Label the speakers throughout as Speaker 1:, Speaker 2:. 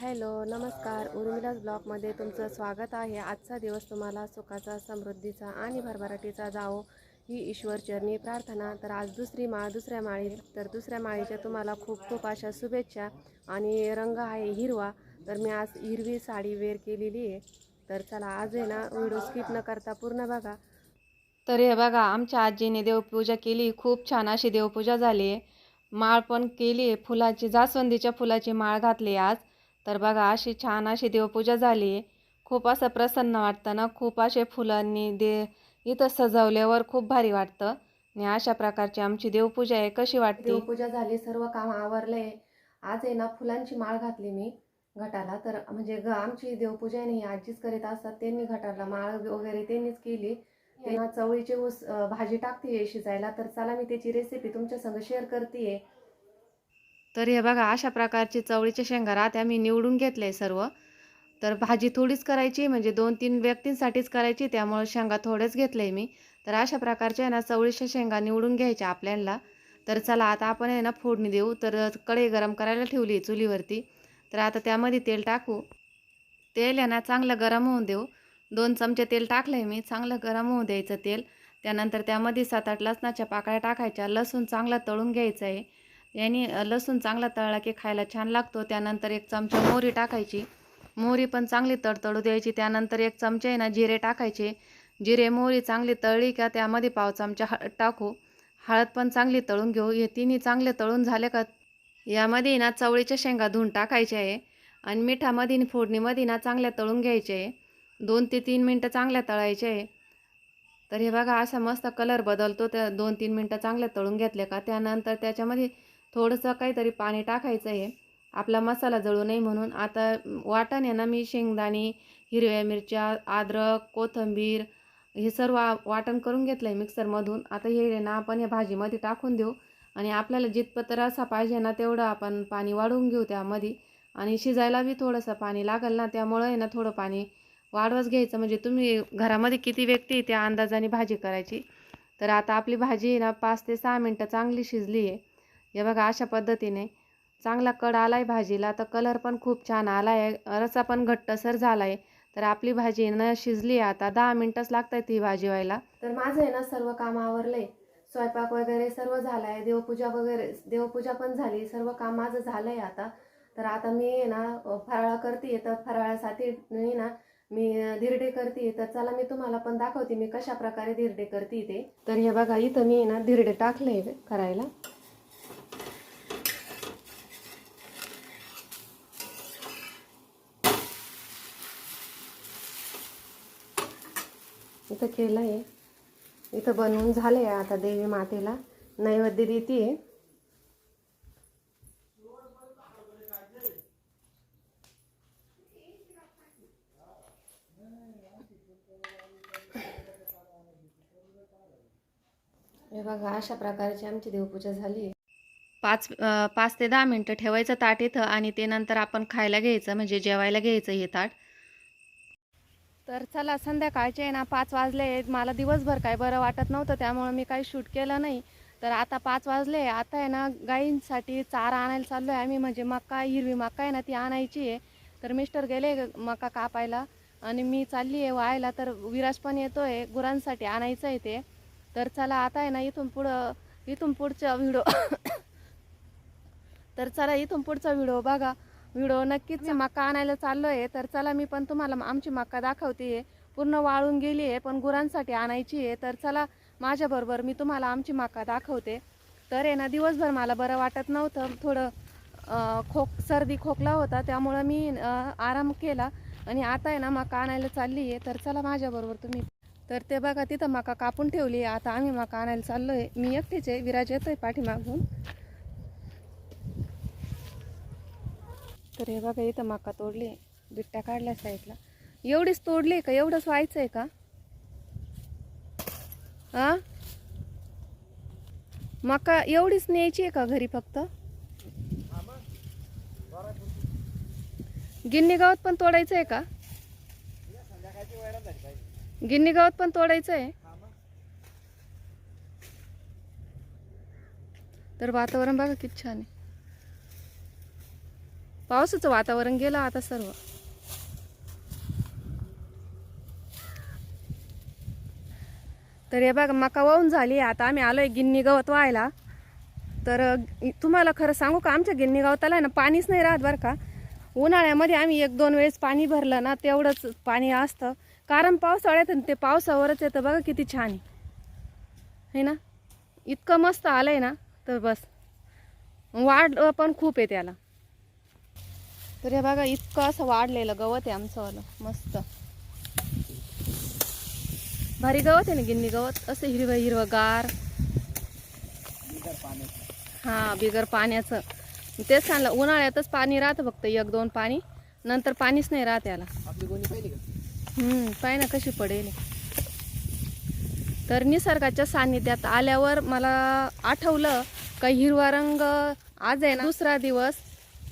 Speaker 1: Hello नमस्कार. उर्मिलाज ब्लॉगमध्ये तुमचं स्वागत आहे. आजचा दिवस तुम्हाला सुखाचा समृद्धीचा आणि भरभराटीचा जावो ही ईश्वरचरणी प्रार्थना. तर आज दुसरी माळ दुसऱ्या माळी तर दुसऱ्या माळीच्या तुम्हाला खूप खूप अशा शुभेच्छा आणि रंग आहे हिरवा. तर मी आज हिरवी साडी वेअर केलेली आहे. तर चला आज आहे ना व्हिडिओ स्किप न करता पूर्ण बघा. तर हे बघा आमच्या आजीने देवपूजा केली. खूप छान अशी देवपूजा झाली आहे. माळ पण केली आहे. फुलाची जास्वंदीच्या फुलाची माळ घातली आज. तर बघा अशी छान अशी देवपूजा झाली. आहे खूप असं प्रसन्न वाटतं ना? खूप असे फुलांनी दे इथं सजवल्यावर खूप भारी वाटतं. आणि अशा प्रकारची आमची देवपूजा आहे. कशी वाटते? देवपूजा झाली. सर्व काम आवरले. आज आहे ना फुलांची माळ घातली मी घटाला. तर म्हणजे ग आमची देवपूजा आहे ना आजीच करीत असतात. त्यांनी घटाला माळ वगैरे त्यांनीच केली. तेव्हा चवळीची ऊस भाजी टाकते शिजायला. तर चला मी त्याची रेसिपी तुमच्या संग शेअर करते तर हे बघा अशा प्रकारची चवळीच्या शेंगा राहत्या. मी निवडून घेतले सर्व. तर भाजी थोडीच करायची म्हणजे दोन तीन व्यक्तींसाठीच करायची त्यामुळे शेंगा थोडेच घेतले मी. तर अशा प्रकारच्या आहे ना चवळीच्या शेंगा निवडून घ्यायच्या आपल्याला. तर चला आता आपण आहे ना फोडणी देऊ. तर कढई गरम करायला ठेवली चुलीवरती. तर आता त्यामध्ये तेल टाकू. तेल आहे ना चांगलं गरम होऊन देऊ. दोन चमचे तेल टाकलं आहे मी चांगलं गरम होऊ द्यायचं तेल. त्यानंतर त्यामध्ये सात आठ लसणाच्या पाकळ्या टाकायच्या. लसूण चांगला तळून घ्यायचं आहे. याने लसूण चांगला तळला की खायला छान लागतो. त्यानंतर एक चमचा मोहरी टाकायची. मोहरी पण चांगली तडतडू द्यायची. त्यानंतर एक चमचे आहे ना जिरे टाकायचे. जिरे मोहरी चांगली तळली का त्यामध्ये पाव चमचा हळद टाकू. हळद पण चांगली तळून घेऊ. हे तिन्ही चांगले तळून झाले का यामध्ये ना चवळीच्या शेंगा धुवून टाकायच्या आहे. आणि मिठामध्ये फोडणीमध्ये ना चांगल्या तळून घ्यायचे आहे. दोन ते तीन मिनटं चांगल्या तळायचे आहे. तर हे बघा असा मस्त कलर बदलतो. त्या दोन तीन मिनटं चांगल्या तळून घेतले का त्यानंतर त्याच्यामध्ये थोडंसं काहीतरी पाणी टाकायचं आहे आपला मसाला जळू नये म्हणून. आता वाटण आहे ना मी शेंगदाणे हिरव्या मिरच्या अद्रक कोथिंबीर हे सर्व वाटण करून घेतलं आहे मिक्सरमधून. आता हे आहे ना आपण या भाजीमध्ये टाकून देऊ. आणि आपल्याला जितपत रसा पाहिजे ना तेवढं आपण पाणी वाढवून घेऊ त्यामध्ये. आणि शिजायला बी थोडंसं पाणी लागेल ना त्यामुळं आहे ना थोडं पाणी वाढवच घ्यायचं. म्हणजे तुम्ही घरामध्ये किती व्यक्ती त्या अंदाजाने भाजी करायची. तर आता आपली भाजी आहे ना पाच ते सहा मिनटं चांगली शिजली आहे. हे बघा अशा पद्धतीने चांगला कड आला आहे भाजीला तर कलर पण खूप छान आला आहे रसा पण घट्टसर झाला आहे तर आपली भाजी न शिजली आहे आता. दहा मिनटंच लागतात ही भाजी व्हायला. तर माझं आहे ना सर्व काम आवरलं. आहे स्वयंपाक वगैरे सर्व झाला आहे देवपूजा वगैरे देवपूजा पण झाली. सर्व काम माझं झालं आहे आता. तर आता मी आहे ना फराळा फराळ करते तर फराळासाठी मी ना मी धिरडे करते तर चला मी तुम्हाला पण दाखवते मी कशा प्रकारे धिरडे करते ते. तर हे बघा इथं मी ना धिरडे टाकले करायला. इथं केलं आहे इथं बनवून झाले आहे आता देवी मातेला. नैवेद्य देते हे बघा अशा प्रकारची आमची देवपूजा झाली. आहे पाच पाच ते दहा मिनटं ठेवायचं ताट इथं आणि ते नंतर आपण खायला घ्यायचं म्हणजे जेवायला घ्यायचं हे ताट. तर चला संध्याकाळचे आहे ना पाच वाजले मला दिवसभर काय बरं वाटत नव्हतं त्यामुळं मी काही शूट केलं नाही. तर आता पाच वाजले आता आहे ना गाईंसाठी चारा आणायला चाललो आहे आम्ही. म्हणजे मका हिरवी मका आहे ना ती आणायची आहे. तर मिस्टर गेले मका कापायला. आणि मी चालली आहे व्हायला. तर विराज पण येतो आहे गुरांसाठी आणायचं आहे ते. तर चला आता आहे ना इथून पुढं इथून पुढचा व्हिडिओ. तर चला इथून पुढचा व्हिडिओ बघा. व्हिडिओ नक्कीच मका आणायला चाललो आहे तर चला मी पण तुम्हाला आमची मका दाखवते. पूर्ण वाळून गेली आहे पण गुरांसाठी आणायची आहे. तर चला माझ्याबरोबर मी तुम्हाला आमची मका दाखवते. तर आहे ना दिवसभर मला बरं वाटत नव्हतं. थोडं खोक सर्दी खोकला होता. त्यामुळं मी आराम केला. आणि आता आहे ना मका आणायला चालली आहे. तर चला माझ्याबरोबर तुम्ही तर ते बघा तिथं मका कापून ठेवली आहे. आता आम्ही मका आणायला चाललो आहे मी एकटीच आहे. विराज येतोय पाठीमागून. तर हे बघा इथं मका तोडली बिट्ट्या काढल्या साईडला. एवढीच तोडली का? एवढंच व्हायचं आहे का? हा मका एवढीच न्यायची आहे का घरी फक्त? गिन्नी गावात पण तोडायचं आहे का? गिन्नी गावात पण तोडायचं आहे तर वातावरण बघा किती छान आहे. पावसाचं वातावरण गेलं आता सर्व. तर हे बघा मका वाहून झाली. आता आम्ही आलोय गिन्नी गवत व्हायला. तर तुम्हाला खरं सांगू का आमच्या गिन्नी गवताला आहे ना पाणीच नाही राहत बरं का. उन्हाळ्यामध्ये आम्ही एक दोन वेळेस पाणी भरलं ना तेवढंच पाणी असतं. कारण पावसाळ्यात ते पावसावरच येतं बघा किती छान. आहे है ना? इतकं मस्त आलंय ना तर बस. वाढ पण खूप आहे त्याला. तर हे बघा इतकं असं वाढलेलं गवत आहे आमचंवालं मस्त. भारी गवत आहे ना गिन्नी गवत? असं हिरवं हिरवं गार. हा बिगर पाण्याचं. तेच सांगलं उन्हाळ्यातच पाणी राहतं फक्त एक दोन पाणी. नंतर पाणीच नाही राहत याला. पाय ना कशी पडेल. तर निसर्गाच्या सान्निध्यात आल्यावर मला आठवलं का हिरवा रंग आज आहे ना दुसरा दिवस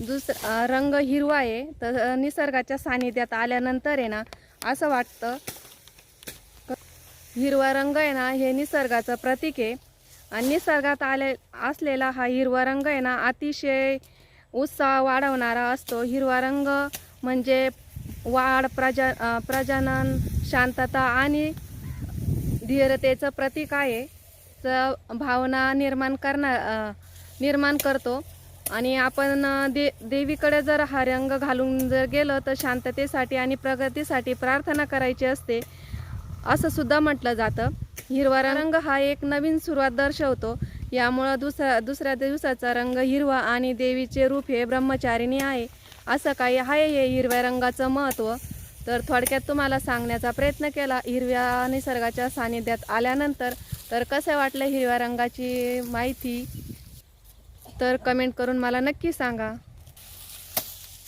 Speaker 1: दुसरा रंग हिरवा आहे तर निसर्गाच्या सानिध्यात आल्यानंतर आहे ना असं वाटतं. क- हिरवा रंग आहे ना हे निसर्गाचं प्रतीक आहे. आणि निसर्गात आले असलेला हा हिरवा रंग आहे ना अतिशय उत्साह वाढवणारा असतो. हिरवा रंग म्हणजे वाढ प्रजा प्रजनन शांतता आणि धीरतेचं प्रतीक आहे. च भावना निर्माण करणार निर्माण करतो. आणि आपण दे देवीकडे जर हा रंग घालून जर गेलं तर शांततेसाठी आणि प्रगतीसाठी प्रार्थना करायची असते असं सुद्धा म्हटलं जातं. हिरवा रंग हा एक नवीन सुरुवात दर्शवतो. यामुळं दुसऱ्या दुसऱ्या दिवसाचा रंग हिरवा आणि देवीचे रूप हे ब्रह्मचारिणी आहे. असं काही आहे हे हिरव्या रंगाचं महत्त्व? तर थोडक्यात तुम्हाला सांगण्याचा प्रयत्न केला. हिरव्या निसर्गाच्या सानिध्यात आल्यानंतर तर कसं वाटलं हिरव्या रंगाची माहिती? तर कमेंट करून मला नक्की सांगा.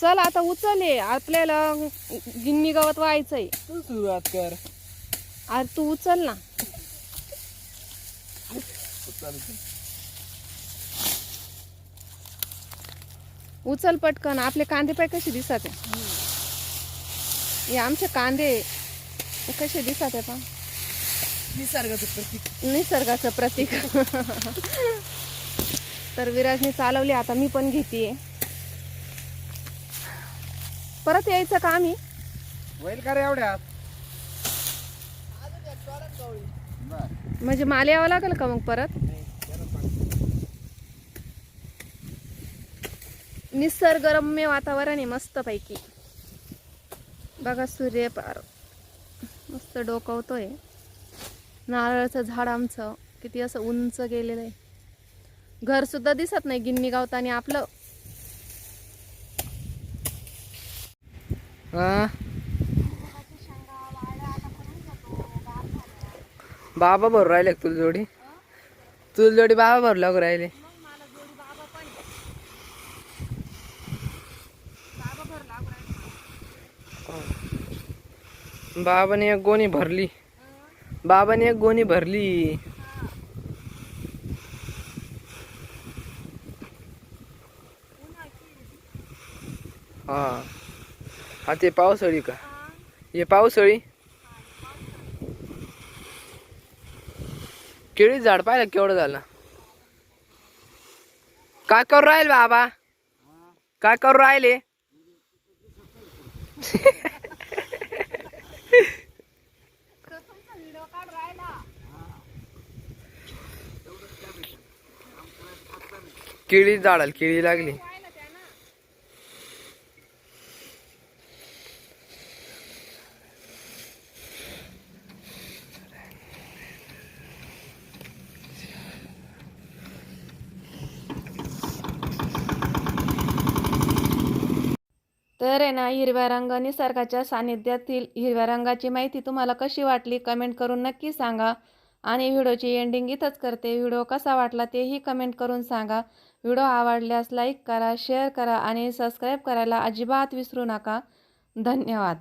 Speaker 1: चल आता उचले आपल्याला गिन्नी गवत व्हायचंय.
Speaker 2: तू सुरुवात कर.
Speaker 1: अरे तू उचल ना. उचल पटकन आपले कांदे पाय कसे दिसत आहे? हे आमचे कांदे कसे दिसत आहे पा
Speaker 2: निसर्गाचं प्रतीक.
Speaker 1: निसर्गाचं प्रतीक. तर विराजने चालवली आता मी पण घेते परत यायचं का आम्ही?
Speaker 2: होईल का रे एवढ्यात?
Speaker 1: म्हणजे माले यावं लागेल का मग परत? निसर्गरम्य वातावरण आहे मस्त पैकी बघा सूर्य पार. मस्त डोकवतोय. नारळाचं झाड आमचं. किती असं उंच गेलेलं आहे. घर सुद्धा दिसत नाही गिन्नी गावताना आपलं.
Speaker 2: बाबा भरू राहिले तुलजोडी तुला जोडी? तुला जोडी बाबा भरू लागू राहिले. बाबाने एक गोणी भरली. बाबाने एक गोणी भरली. हा. हा ते पावसाळी का? हे पावसाळी? केळी झाड पाहिलं केवढं झालं? काय करू राहील बाबा? काय करू राहिले? केळी झाडाला केळी लागली.
Speaker 1: तर आहे ना हिरव्या रंग निसर्गाच्या सानिध्यातील हिरव्या रंगाची माहिती तुम्हाला कशी वाटली कमेंट करून नक्की सांगा. आणि व्हिडिओची एंडिंग इथंच करते. व्हिडिओ कसा वाटला तेही कमेंट करून सांगा. व्हिडिओ आवडल्यास लाईक करा शेअर करा आणि सबस्क्राईब करायला अजिबात विसरू नका. धन्यवाद.